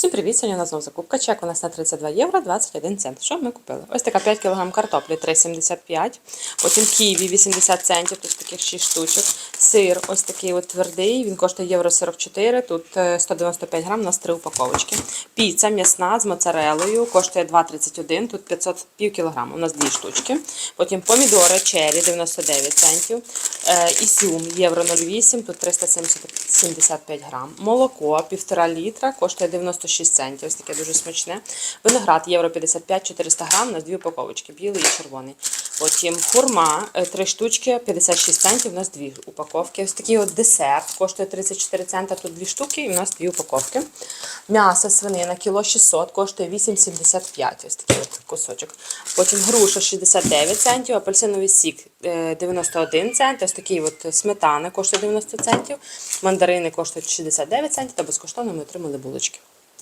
Всім привіт! Сьогодні у нас знову закупка. Чек у нас на 32 євро 21 цент. Що ми купили? Ось така 5 кг картоплі 3,75. Потім ківі 80 центів, тут таких 6 штучок. Сир ось такий от твердий, він коштує євро 44, тут е, 195 грам, у нас 3 упаковочки. Піца м'ясна з моцарелою, коштує 2,31, тут 500 пів кілограма, у нас 2 штучки. Потім помідори чері 99 центів. Е, Ісюм євро 0,8, тут 375 грам. Молоко 1,5 літра, коштує 96 центів, ось таке дуже смачне. Виноград євро 55, 400 грам, нас дві упаковочки, білий і червоний. Потім хурма, 3 штучки, 56 центів, у нас дві упаковки. Ось такий от десерт, коштує 34 цента, тут дві штуки, і у нас дві упаковки. М'ясо свинина, кіло 600, коштує 8,75, ось такий от кусочок. Потім груша 69 центів, апельсиновий сік е, 91 цент, ось такий от сметана коштує 90 центів, мандарини коштують 69 центів, та безкоштовно ми отримали булочки.